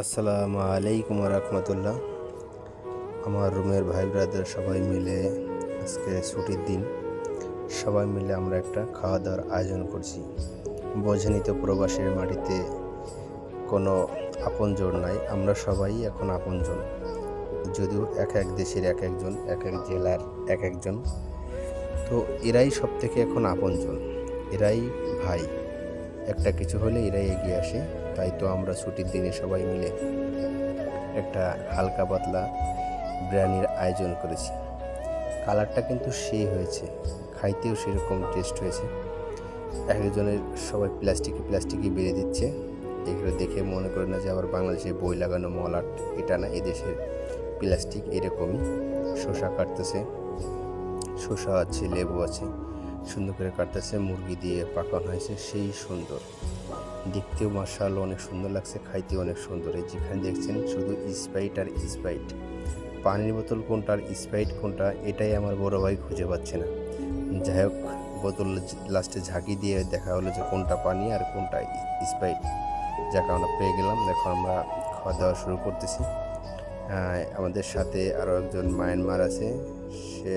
আসসালামু আলাইকুম রহমতুল্লাহ। আমার রুমের ভাই ব্রাদার সবাই মিলে আজকে ছুটির দিন। সবাই মিলে আমরা একটা খাওয়া দাওয়ার আয়োজন করছি। বোঝেনি তো প্রবাসের মাটিতে কোনো আপনজন নাই, আমরা সবাই এখন আপনজন। যদিও এক এক দেশের এক একজন, এক এক জেলার এক একজন। তো এরাই সব থেকে এখন আপনজন, এরাই ভাই। একটা কিছু হলে এরাই এগিয়ে আসে, তাই তো আমরা ছুটির দিনে সবাই মিলে একটা হালকা পাতলা বিরিয়ানির আয়োজন করেছি। কালারটা কিন্তু সেই হয়েছে, খাইতেও সেরকম টেস্ট হয়েছে। একজনের সবাই প্লাস্টিকে প্লাস্টিকে বেড়ে দিচ্ছে, এগুলো দেখে মনে করে না যে আবার বাংলাদেশে বই লাগানো মলাট এটা না, এদেশের প্লাস্টিক এরকমই। শসা কাটতেছে, শসা আছে, লেবু আছে। সুন্দর করে কাটতেছে, মুরগি দিয়ে পাকানো হয়েছে, সেই সুন্দর। দেখতেও মার্শাল অনেক সুন্দর লাগছে, খাইতেও অনেক সুন্দর। এই যেখানে দেখছেন, শুধু স্প্রাইট আর স্প্রাইট। পানির বোতল কোনটা আর স্প্রাইট কোনটা, এটাই আমার বড় ভাই খুঁজে পাচ্ছে না। যাই হোক, বোতল লাস্টে ঝাঁকি দিয়ে দেখা হলো যে কোনটা পানি আর কোনটা স্প্রাইট। যাকে, আমরা পেয়ে গেলাম দেখো আমরা খাওয়া দাওয়া শুরু করতেছি। আমাদের সাথে আরও একজন মায়ানমার আছে, সে